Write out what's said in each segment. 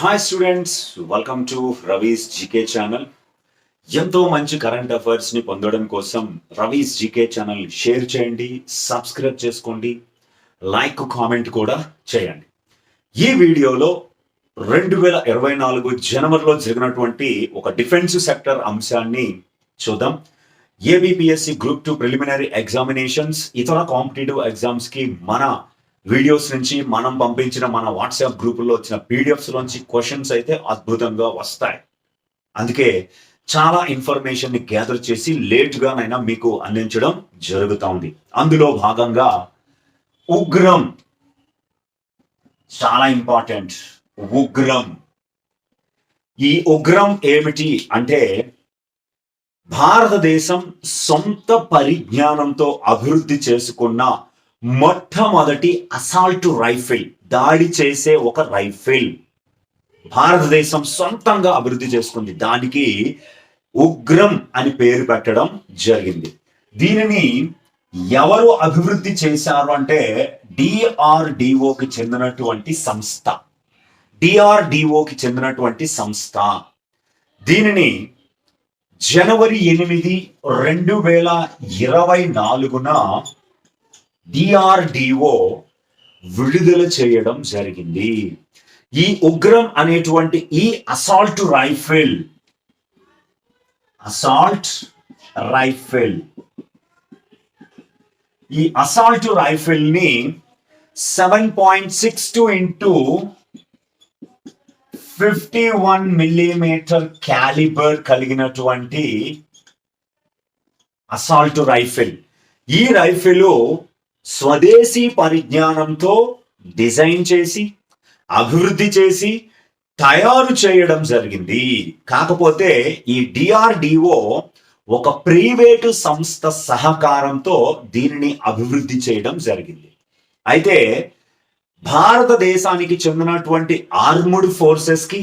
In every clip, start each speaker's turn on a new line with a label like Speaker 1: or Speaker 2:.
Speaker 1: Hi students welcome to Ravi's GK channel ఎంతో మంచి current అఫైర్స్ని పొందడం కోసం రవీస్ జీకే ఛానల్ షేర్ చేయండి సబ్స్క్రైబ్ చేసుకోండి లైక్ కామెంట్ కూడా చేయండి. ఈ వీడియోలో రెండు వేల ఇరవై నాలుగు జనవరిలో జరిగినటువంటి ఒక డిఫెన్స్ సెక్టర్ అంశాన్ని చూద్దాం. ABPSC group two preliminary examinations ఇతర కాంపిటేటివ్ ఎగ్జామ్స్కి మన వీడియోస్ నుంచి మనం పంపించిన మన వాట్సాప్ గ్రూపుల్లో వచ్చిన పీడిఎఫ్స్ లోంచి క్వశ్చన్స్ అయితే అద్భుతంగా వస్తాయి. అందుకే చాలా ఇన్ఫర్మేషన్ని గ్యాదర్ చేసి లేట్గానైనా మీకు అందించడం జరుగుతూ ఉంది అందులో భాగంగా ఉగ్రం. చాలా ఇంపార్టెంట్ ఉగ్రం. ఈ ఉగ్రం ఏమిటి అంటే భారతదేశం సొంత పరిజ్ఞానంతో అభివృద్ధి చేసుకున్న మొట్టమొదటి అసాల్ట్ రైఫిల్ దాడి చేసే ఒక రైఫిల్. భారతదేశం సొంతంగా అభివృద్ధి చేసుకుంది. దానికి ఉగ్రం అని పేరు పెట్టడం జరిగింది. దీనిని ఎవరు అభివృద్ధి చేశారు అంటే డిఆర్డిఓకి చెందినటువంటి సంస్థ. డిఆర్డిఓకి చెందినటువంటి సంస్థ. దీనిని జనవరి ఎనిమిది రెండు వేల ఇరవై నాలుగున డిఆర్డిఓ విడుదల చేయడం జరిగింది. ఈ ఉగ్రం అనేటువంటి ఈ అసాల్ట్ రైఫిల్ అసాల్ట్ రైఫిల్ ఈ assault రైఫిల్ని seven point six two into fifty one millimetre calibre కలిగినటువంటి అసాల్ట్ రైఫిల్. ఈ రైఫిల్ స్వదేశీ పరిజ్ఞానంతో డిజైన్ చేసి అభివృద్ధి చేసి తయారు చేయడం జరిగింది. కాకపోతే ఈ డిఆర్డిఓ ఒక ప్రైవేటు సంస్థ సహకారంతో దీనిని అభివృద్ధి చేయడం జరిగింది. అయితే భారతదేశానికి చెందినటువంటి ఆర్ముడ్ ఫోర్సెస్కి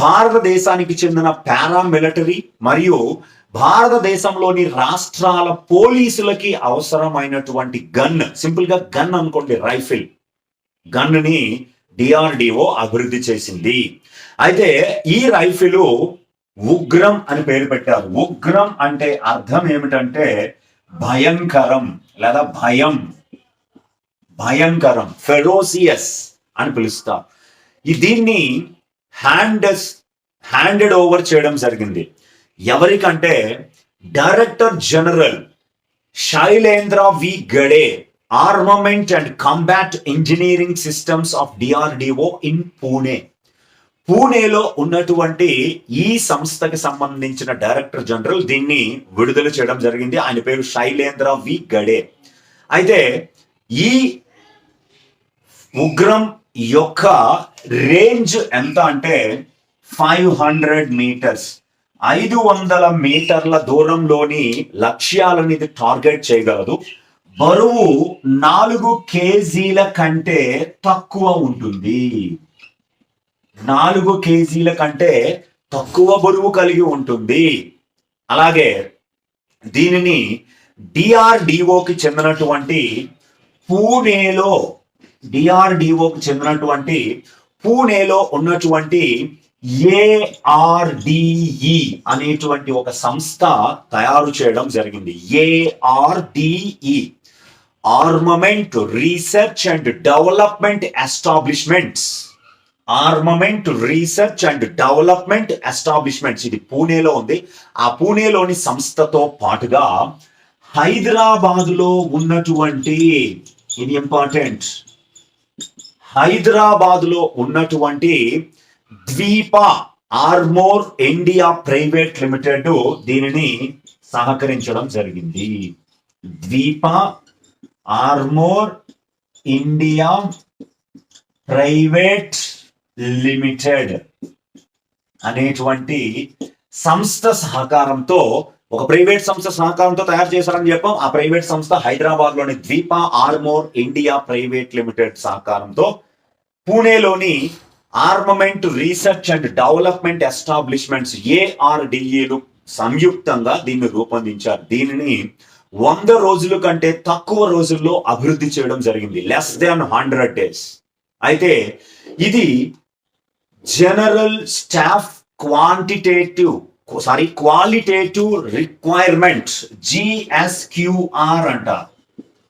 Speaker 1: భారతదేశానికి చెందిన పారామిలిటరీ మరియు భారతదేశంలోని రాష్ట్రాల పోలీసులకి అవసరమైనటువంటి గన్ సింపుల్గా గన్ అనుకోండి రైఫిల్. గన్ని డిఆర్డిఓ అభివృద్ధి చేసింది. అయితే ఈ రైఫిల్ ఉగ్రం అని పేరు పెట్టారు. ఉగ్రం అంటే అర్థం ఏమిటంటే భయంకరం లేదా భయం. భయంకరం ఫెరోసియస్ అని పిలుస్తారు. ఈ దీన్ని హ్యాండెస్ హ్యాండెడ్ ఓవర్ చేయడం జరిగింది. ఎవరికంటే director general Shailendra V Gade armament and combat engineering systems of DRDO in Pune పూణేలో ఉన్నటువంటి ఈ సంస్థకి సంబంధించిన డైరెక్టర్ జనరల్ దీన్ని విడుదల చేయడం జరిగింది. ఆయన పేరు శైలేంద్ర వి గడే అయితే ఈ ఉగ్రం యొక్క రేంజ్ ఎంత అంటే ఫైవ్ హండ్రెడ్ మీటర్స్. ఐదు వందల మీటర్ల దూరంలోని లక్ష్యాలను ఇది టార్గెట్ చేయగలదు. బరువు నాలుగు కేజీల కంటే తక్కువ ఉంటుంది. నాలుగు కేజీల కంటే తక్కువ బరువు కలిగి ఉంటుంది. అలాగే దీనిని డిఆర్డిఓకి చెందినటువంటి పూణేలో డిఆర్డిఓకు చెందినటువంటి పూణేలో ఉన్నటువంటి ఏఆర్డిఈ అనేటువంటి ఒక సంస్థ తయారు చేయడం జరిగింది. ARDE armament research and development establishments armament research and development establishments ఇది పూణేలో ఉంది. ఆ పూణేలోని సంస్థతో పాటుగా హైదరాబాదులో ఉన్నటువంటి ఇది ఇంపార్టెంట్ హైదరాబాదులో ఉన్నటువంటి Dvipa armour India private limited దీనిని సహకరించడం జరిగింది. Dvipa armour India private limited అనేటువంటి సంస్థ సహకారంతో ఒక ప్రైవేట్ సంస్థ సహకారంతో తయారు చేశారని చెప్పాం. ఆ ప్రైవేట్ సంస్థ హైదరాబాద్లోని Dvipa armour India private limited సహకారంతో పూణేలోని armament research and development establishments ఏఆర్డిఏలు సంయుక్తంగా దీన్ని రూపొందించారు. దీనిని వంద రోజుల కంటే తక్కువ రోజుల్లో అభివృద్ధి చేయడం జరిగింది. లెస్ దాన్ హండ్రెడ్ డేస్ అయితే ఇది general staff quantitative sorry qualitative requirement GSQR అంట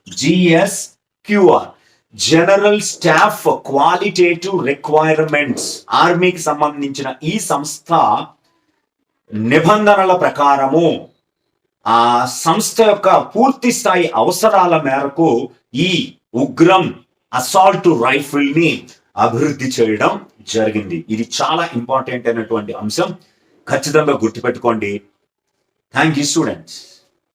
Speaker 1: GSQR general staff qualitative requirements ఆర్మీకి సంబంధించిన ఈ సంస్థ నిబంధనల ప్రకారము ఆ సంస్థ యొక్క పూర్తి స్థాయి అవసరాల మేరకు ఈ ఉగ్రం అసాల్ట్ రైఫిల్ని అభివృద్ధి చేయడం జరిగింది. ఇది చాలా ఇంపార్టెంట్ అయినటువంటి అంశం. ఖచ్చితంగా గుర్తుపెట్టుకోండి. Thank you students